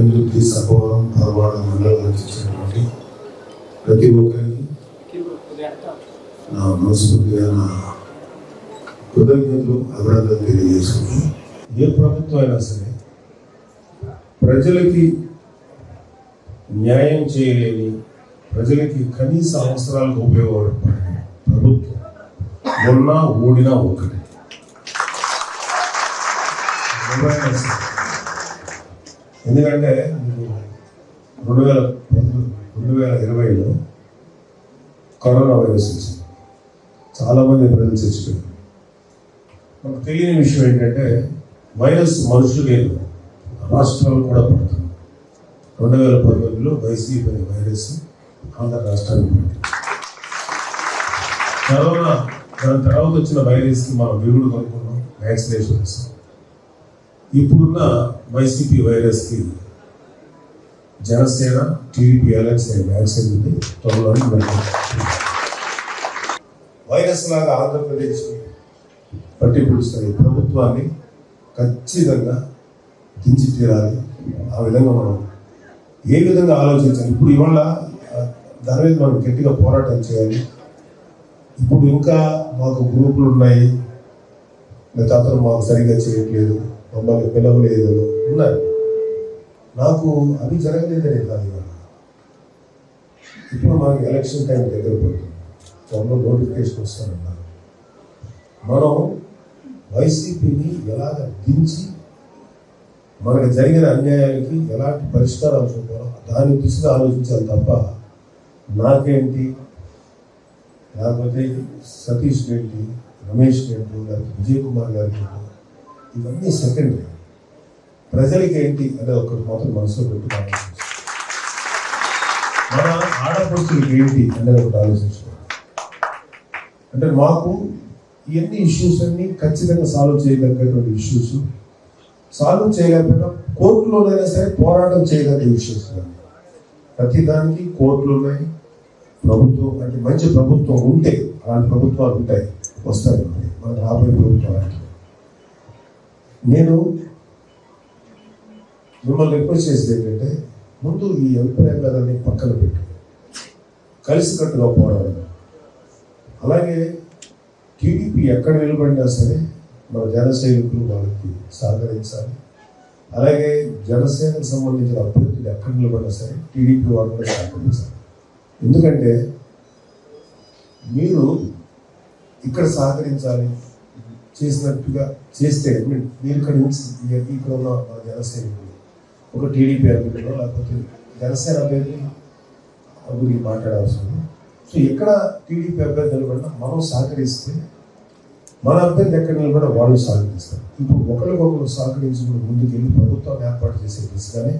అభివృద్ధి సభవరం ధర్వాడ మండలానికి ఇచ్చినటువంటి ప్రతి ఒక్కరికి నా మనస్ఫూర్తిగా నా కృతజ్ఞతలు అభినందనలు తెలియజేసుకుంటూ ఏ ప్రభుత్వం అయినా సరే ప్రజలకి న్యాయం చేయలేని ప్రజలకి కనీస అవసరాలకు ఉపయోగపడే ప్రభుత్వం మొన్న ఓడినా ఒకటి ఎవరైనా సరే. ఎందుకంటే మీకు రెండు వేల రెండు వేల ఇరవైలో కరోనా వైరస్ వచ్చింది. చాలామంది ప్రజలు చచ్చిపోయారు. మనకు తెలియని విషయం ఏంటంటే వైరస్ మనుషులు రాష్ట్రాలు కూడా పడుతుంది రెండు వేల పంతొమ్మిదిలో వైసీపీ అనే వైరస్ ఆంధ్ర రాష్ట్రానికి పడింది. కరోనా దాని తర్వాత వచ్చిన వైరస్కి మనం విరుగుడు కనుక్కున్నాం వ్యాక్సినేషన్ ఇస్తాం ఇప్పుడున్న వైసీపీ వైరస్కి జనసేన టీడీపీ అలయన్స్ అనే వ్యాక్సిన్ ఉంది త్వరలోనే వైరస్ లాగా ఆంధ్రప్రదేశ్ పట్టి పిలుస్తాయి ఈ ప్రభుత్వాన్ని ఖచ్చితంగా దించి తీరాలి. ఆ విధంగా మనం ఏ విధంగా ఆలోచించాలి? ఇప్పుడు ఇవాళ దాని మీద మనం గట్టిగా పోరాటం చేయాలి. ఇప్పుడు ఇంకా మాకు గ్రూపులు ఉన్నాయి. లేకపోతే అతను మాకు సరిగ్గా చేయట్లేదు. మమ్మల్ని పిలవలేదు ఉన్నాయి నాకు అవి జరగలేదనే కాదు ఇప్పుడు మనకి ఎలక్షన్ టైం దగ్గర పడుతుంది. త్వరలో నోటిఫికేషన్ వస్తానన్నారు. మనం వైసీపీని ఎలాగ దించి మనకు జరిగిన అన్యాయానికి ఎలాంటి పరిష్కారాలు చూపాలో దాని దిశగా ఆలోచించాలి తప్ప నాకేంటి? లేకపోతే సతీష్ ఏంటి రమేష్ ఏంటి లేకపోతే విజయ్ కుమార్ గారికి ఏంటి ఇవన్నీ సెకండ్ ప్రజలకి ఏంటి అనేది ఒకటి మాత్రం మనసులో పెట్టుకోవాలి మన ఆడపడుచులకి ఏంటి అనేది ఒకటి ఆలోచించుకోవాలి అంటే మాకు ఇవన్నీ ఇష్యూస్ అన్ని ఖచ్చితంగా సాల్వ్ చేయగలిగేటువంటి ఇష్యూస్ సాల్వ్ చేయలేకపోయినా కోర్టులోనైనా సరే పోరాటం చేయగలిగే ఇష్యూస్ ప్రతి దానికి కోర్టులు ఉన్నాయి ప్రభుత్వం అంటే మంచి ప్రభుత్వం ఉంటే అలాంటి ప్రభుత్వాలు ఉంటాయి వస్తాయి. మన రాబోయే ప్రభుత్వాలు నేను మిమ్మల్ని రిక్వెస్ట్ చేసేది ఏంటంటే ముందు ఈ అభిప్రాయాలన్నీ పక్కన పెట్టి. కలిసికట్టుగా పోరాడాలి అలాగే టీడీపీ ఎక్కడ నిలబడినా సరే మన జన సైనికులు వాళ్ళకి సహకరించాలి. అలాగే జనసేనకు సంబంధించిన అభ్యర్థులు ఎక్కడ నిలబడినా సరే టీడీపీ వాళ్ళు కూడా సహకరించాలి. ఎందుకంటే మీరు ఇక్కడ సహకరించాలి. చేసినట్టుగా చేస్తే I మీరు నుంచి ఇక్కడ ఉన్న జనసేన ఒక టీడీపీ అభ్యర్థులు లేకపోతే జనసేన అభ్యర్థి గురించి మాట్లాడాల్సి ఉంది. సో ఎక్కడ టీడీపీ అభ్యర్థి నిలబడినా మనం సహకరిస్తే మన అభ్యర్థి ఎక్కడ నిలబడినా వాళ్ళు సహకరిస్తారు. ఇప్పుడు ఒకరికొకరు సహకరించుకుని ముందుకు వెళ్ళి ప్రభుత్వం ఏర్పాటు చేసే దిశగానే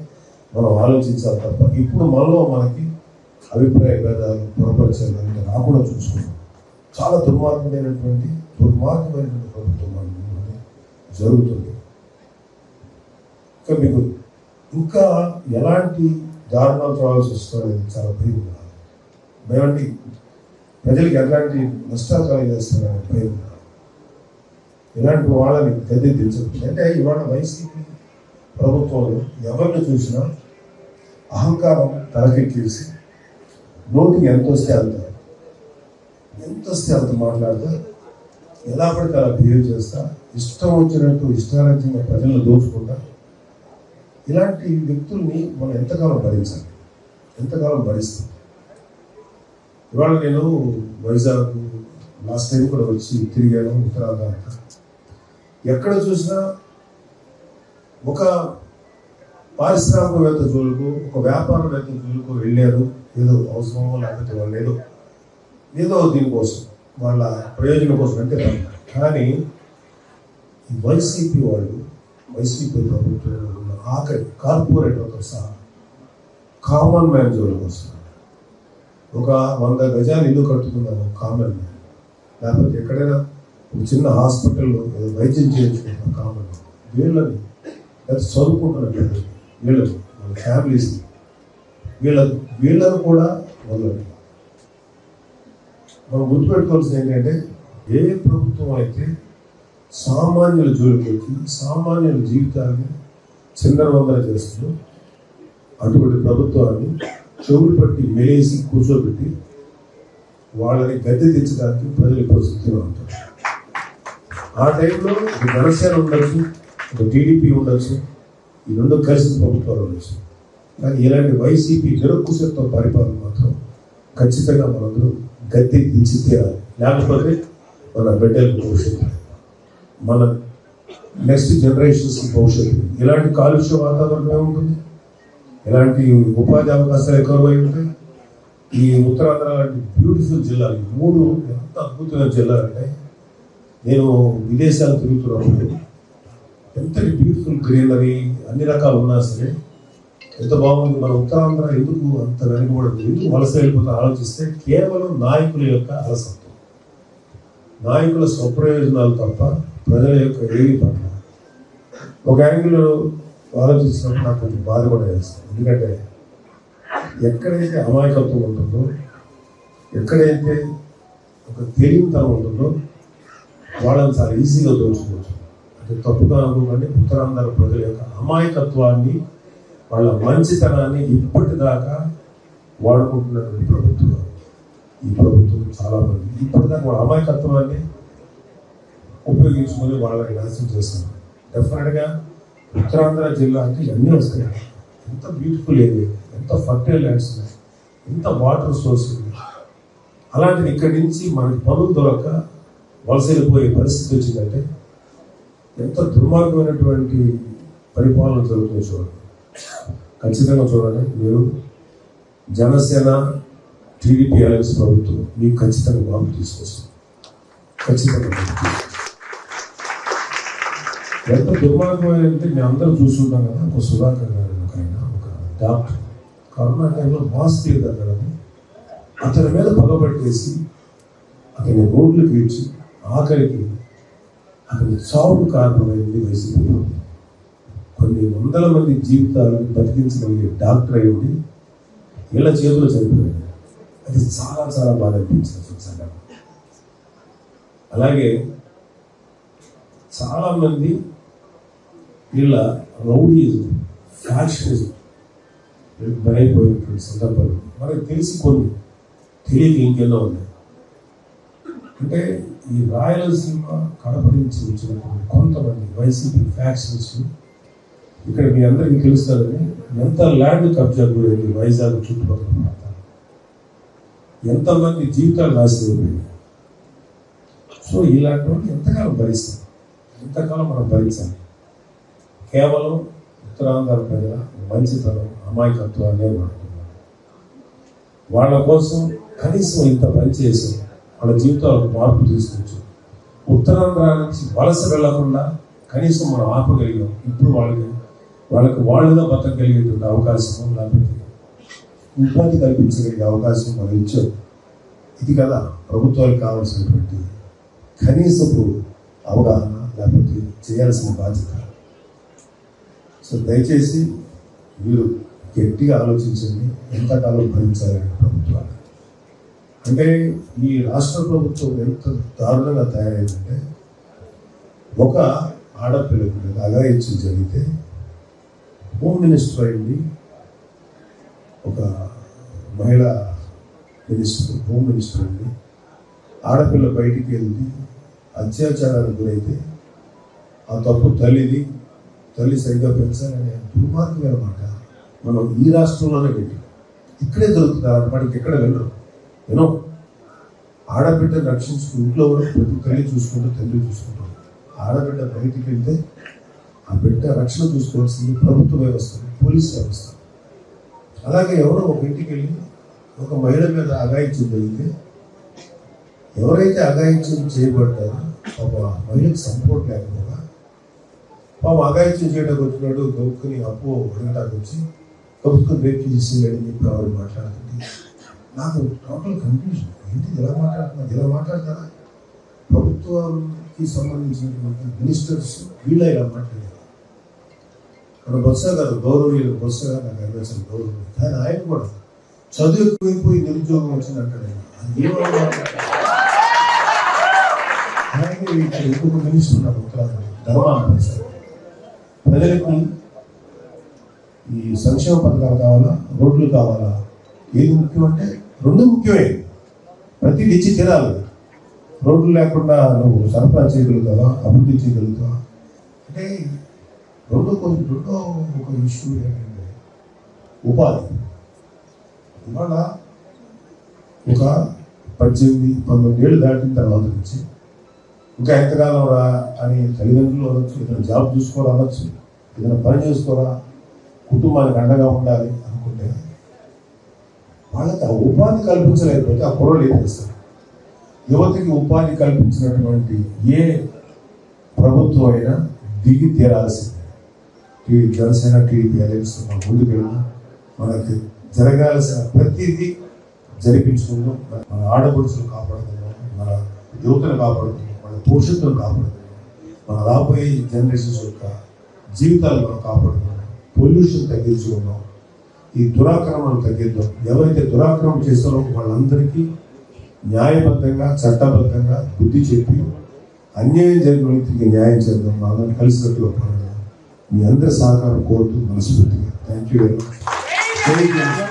మనం ఆలోచించాలి తప్ప ఇప్పుడు మనలో మనకి అభిప్రాయ భేదాలు పొరపరిచయాలు రాకుండా చూసుకుంటాం. చాలా దుర్మార్గమైనటువంటి దుర్మార్గమైనటువంటి జరుగుతుంది. ఇంకా మీకు ఇంకా ఎలాంటి దారుణాలు చూడాల్సి వస్తుందనేది చాలా భయం ఉండాలి భయమండి ప్రజలకు ఎలాంటి నష్టాలు కలిగేస్తున్నారని భయం ఉండాలి ఇలాంటి వాళ్ళని గది దించదు అంటే ఇవాళ వైసీపీ ప్రభుత్వంలో ఎవరిని చూసినా అహంకారం తలకెక్కేసి నోటికి ఎంత వస్తే అంత ఎంత వస్తే అంత మాట్లాడితే ఎలా పడితే అలా బిహేవ్ చేస్తా ఇష్టం వచ్చినట్టు ఇష్టారాజ్యంగా ప్రజలను దోచుకుంటా. ఇలాంటి వ్యక్తుల్ని మనం ఎంతకాలం భరించాలి? ఎంతకాలం భరిస్తాం? ఇవాళ నేను వైజాగ్ లాస్ట్ టైం కూడా వచ్చి తిరిగాను ఉత్తరాంధ్ర ఎక్కడ చూసినా ఒక పారిశ్రామికవేత్త జోలుకు ఒక వ్యాపారవేత్త జోలుకు వెళ్ళారు. ఏదో అవసరమో లేకపోతే వాళ్ళు ఏదో ఏదో దీనికోసం. వాళ్ళ ప్రయోజనం కోసం అంటే. కానీ వైసీపీ వాళ్ళు వైసీపీ ప్రభుత్వంలో ఉన్న ఆఖరి కార్పొరేటర్తో సహా కామన్ మ్యాన్ జోలికి వస్తున్నారు. ఒక వంద గజాలు ఇల్లు కట్టుకున్న ఒక కామన్ మ్యాన్ లేకపోతే ఎక్కడైనా ఒక చిన్న హాస్పిటల్లో ఏదో వైద్యం చేయించుకుంటున్న కామన్ మ్యాన్ వీళ్ళని చదువుకుంటున్న పిల్లలు వీళ్ళని వాళ్ళ ఫ్యామిలీస్ని వీళ్ళ వీళ్ళను కూడా వదలండి. మనం గుర్తుపెట్టుకోవాల్సింది ఏంటంటే ఏ ప్రభుత్వం అయితే సామాన్యుల జోలికి వచ్చి సామాన్యుల జీవితాన్ని చిందరవందర చేస్తుందో అటువంటి ప్రభుత్వాన్ని చెవులు పట్టి మెలేసి కూర్చోబెట్టి వాళ్ళని గద్దె తెచ్చడానికి ప్రజలు ఇప్పుడు ఉంటారు. ఆ టైంలో ఒక జనసేన ఉండొచ్చు ఒక టీడీపీ ఉండొచ్చు ఈ రెండు కలిసి ప్రభుత్వాలు ఉండొచ్చు. కానీ ఇలాంటి వైసీపీ నిరంకుశత్వ పరిపాలన మాత్రం ఖచ్చితంగా మనందరూ గద్దె దించి తీరాలి. లేకపోతే మన బిడ్డలకు భవిష్యత్తు. మన నెక్స్ట్ జనరేషన్స్ భవిష్యత్తు. ఇలాంటి కాలుష్య వాతావరణం ఏముంటుంది? ఇలాంటి ఉపాధి అవకాశాలు ఎక్కువై ఉంటాయి. ఈ ఉత్తరాంధ్ర లాంటి బ్యూటిఫుల్ జిల్లాలు మూడు ఎంత అద్భుతమైన జిల్లాలు అంటే నేను విదేశాలు తిరుగుతున్నప్పుడు ఎంతటి బ్యూటిఫుల్ గ్రీనరీ అన్ని రకాలు ఉన్నా సరే ఎంత బాగుంది మన ఉత్తరాంధ్ర ఎందుకు అంత వెనుకబడదు? ఎందుకు వలస వెళ్ళిపోతా ఆలోచిస్తే కేవలం నాయకుల యొక్క అలసత్వం. నాయకుల స్వప్రయోజనాలు తప్ప ప్రజల యొక్క ఏమి పట్ల ఒక యాంగిల్లో ఆలోచించినప్పుడు నాకు కొంచెం బాధ కూడా వేస్తుంది. ఎందుకంటే ఎక్కడైతే అమాయకత్వం ఉంటుందో ఎక్కడైతే ఒక తెలివితనం ఉంటుందో వాళ్ళని చాలా ఈజీగా దోచుకోవచ్చు. అంటే తప్పుగా అనుకోకండి ఉత్తరాంధ్ర ప్రజల యొక్క అమాయకత్వాన్ని వాళ్ళ మంచితనాన్ని ఇప్పటిదాకా వాడుకుంటున్నటువంటి ప్రభుత్వం. ఈ ప్రభుత్వం చాలా మంది. ఇప్పటిదాకా వాళ్ళ అమాయకత్వాన్ని ఉపయోగించుకొని వాళ్ళని నాశనం చేస్తున్నారు. డెఫినెట్గా ఉత్తరాంధ్ర జిల్లా అంటే ఇవన్నీ వస్తాయి. ఎంత బ్యూటిఫుల్ ఏరియా ఎంత ఫర్టైల్ ల్యాండ్స్ ఉన్నాయి ఎంత వాటర్ సోర్స్ ఉంది అలాంటిది ఇక్కడి నుంచి మనకి పనులు దొరక వలస వెళ్ళిపోయే పరిస్థితి వచ్చిందంటే ఎంత దుర్మార్గమైనటువంటి పరిపాలన జరుగుతుంది చూడండి. ఖచ్చితంగా చూడండి మీరు జనసేన టీడీపీ అలయన్స్ ప్రభుత్వం మీకు ఖచ్చితంగా మార్పు తీసుకొస్తుంది ఖచ్చితంగా ఎంత దుర్మార్గమైన అంటే మేము అందరూ చూస్తుంటాం కదా ఒక సుధాకర్ గారు ఒక ఆయన ఒక డాక్టర్. కరోనా టైంలో మాస్క్ లేదన్నారని అతని మీద పగబట్టేసి అతని రోడ్లు గీడ్చి ఆఖరికి అతని చావుకు కారణమైంది వైసీపీ ప్రభుత్వం. కొన్ని వందల మంది జీవితాలను బతికించగలిగే డాక్టర్ అయి ఉండి వీళ్ళ చేతిలో చనిపోయాడు. అది చాలా చాలా బాధ అనిపించింది సంఘటన అలాగే చాలామంది వీళ్ళ రౌడీజం ఫ్యాక్షనిజం బలైపోయినటువంటి సందర్భాలు మనకు తెలిసి కొన్ని తెలియక ఇంకెన్నో ఉన్నాయి. అంటే ఈ రాయలసీమ కడప నుంచి వచ్చినటువంటి కొంతమంది వైసీపీ ఫ్యాక్షన్స్ ఇక్కడ మీ అందరికీ తెలుస్తుందని ఎంత ల్యాండ్ కబ్జా గురైంది వైజాగ్ చుట్టుపక్కల ప్రాంతాలు ఎంతమంది జీవితాలు నాశనమైపోయాయి సో ఇలాంటి వాళ్ళు ఎంతకాలం భరిస్తాం? ఎంతకాలం మనం భరించాలి? కేవలం ఉత్తరాంధ్ర ప్రజల మంచితనం అమాయకత్వాన్ని వాడుతున్నారు వాళ్ళ కోసం కనీసం ఇంత పనిచేసి వాళ్ళ జీవితాలకు మార్పు తీసుకొచ్చు ఉత్తరాంధ్ర నుంచి వలస వెళ్ళకుండా కనీసం మనం ఆపగలిగాం. ఇప్పుడు వాళ్ళకి వాళ్ళకి వాళ్ళుగా బతకగలిగేటువంటి అవకాశం లేకపోతే ఉపాధి కల్పించగలిగే అవకాశం మనం ఇచ్చాం ఇది కదా ప్రభుత్వాలకు కావాల్సినటువంటి కనీసపు అవగాహన లేకపోతే చేయాల్సిన బాధ్యత. సో దయచేసి మీరు గట్టిగా ఆలోచించండి ఎంతకాలం భరించాలని ప్రభుత్వాలు. అంటే ఈ రాష్ట్ర ప్రభుత్వం ఎంత దారుణంగా తయారైందంటే ఒక ఆడపిల్లకు మీద జరిగితే హోమ్ మినిస్టర్ అయింది. ఒక మహిళా మినిస్టర్ హోమ్ మినిస్టర్ అండి ఆడపిల్ల బయటికి వెళ్ళి అత్యాచారానికి గురైతే ఆ తప్పు తల్లిది తల్లి సరిగ్గా పెంచాలనే దుర్మార్గం అనమాట. మనం ఈ రాష్ట్రంలోనే పెట్టి ఇక్కడే దొరుకుతారు అన్నమాట ఎక్కడ వెళ్ళరు యూనో ఆడబిడ్డ రక్షించుకు ఇంట్లో కూడా ప్రతి తల్లి చూసుకుంటూ తల్లి చూసుకుంటాం. ఆడబిడ్డ బయటికి వెళ్తే ఆ బిడ్డ రక్షణ చూసుకోవాల్సింది ప్రభుత్వ వ్యవస్థ పోలీస్ వ్యవస్థ. అలాగే ఎవరో ఒక ఇంటికి వెళ్ళి ఒక మహిళ మీద అఘాయిత్యం జరిగితే ఎవరైతే అగాయిత్యం చేయబడ్డారో పాప మహిళకు సపోర్ట్ లేకపోగా పాప అగాయిత్యం చేయడానికి వచ్చినాడు గౌక్కుని అప్పు అడగడానికి వచ్చి గౌక్కుని రేపు చేసేయాడని చెప్పి ఆవిడ మాట్లాడుతుంది నాకు టోటల్ కన్ఫ్యూజన్ ఏంటి ఇలా మాట్లాడుతున్నారు? ఇలా మాట్లాడతారా? ప్రభుత్వానికి సంబంధించినటువంటి మినిస్టర్స్ వీళ్ళ ఇలా మాట్లాడారు. మన బొత్స గారు గౌరవీయులు బొత్స గారు నాకు అనిపించిన గౌరవం. కానీ ఆయన కూడా చదువు ఎక్కువైపోయి నిరుద్యోగం వచ్చిందంటాడు ఆయన. అది అలాగే ఇంకొక మినిస్టర్ ఉన్నారు ఉత్తరాఖండ్ ధర్మాన ఈ సంక్షేమ పథకాలు కావాలా? రోడ్లు కావాలా? ఏది ముఖ్యం అంటే రెండు ముఖ్యమే. ప్రతి ఇచ్చి తినాలి రోడ్లు లేకుండా నువ్వు సరఫరా చేయగలుగుతావా? అభివృద్ధి చేయగలుగుతావా? అంటే రెండో కొన్ని రెండో ఒక ఇష్యూ ఏంటంటే ఉపాధి. ఇవాళ ఒక పద్దెనిమిది పంతొమ్మిది ఏళ్ళు దాటిన తర్వాత నుంచి ఇంకా ఎంతకాలం రా అని తల్లిదండ్రులు అనొచ్చు ఏదైనా జాబ్ చూసుకోరా అనొచ్చు ఏదైనా పని చేసుకోరా కుటుంబానికి అండగా ఉండాలి అనుకుంటే వాళ్ళకి ఆ ఉపాధి కల్పించలేకపోతే ఆ కుర్రలు ఏం చేస్తారు? యువతకి ఉపాధి కల్పించినటువంటి ఏ ప్రభుత్వం అయినా దిగి తీరాల్సింది. ఈ జనసేన టీడీపీ అలయన్స్ మనం వెళ్ళడం మనకి జరగాల్సిన ప్రతిదీ జరిపించుకుందాం. మన ఆడపడుచులు కాపాడుతున్నాం మన యువతను కాపాడుతున్నాం మన భవిష్యత్తును కాపాడుతున్నాం మన రాబోయే జనరేషన్స్ యొక్క జీవితాలు మనం కాపాడుతున్నాం పొల్యూషన్ తగ్గించుకుందాం. ఈ దురాక్రమణను తగ్గిద్దాం. ఎవరైతే దురాక్రమణ చేస్తారో వాళ్ళందరికీ న్యాయబద్ధంగా చట్టబద్ధంగా బుద్ధి చెప్పి అన్యాయం జరిగిన వ్యక్తికి న్యాయం చేద్దాం. మనందరం కలిసినట్టుగా పడదాం మీ అందరి సహకారం కోరుతూ మనస్ఫూర్తిగా. Thank you very much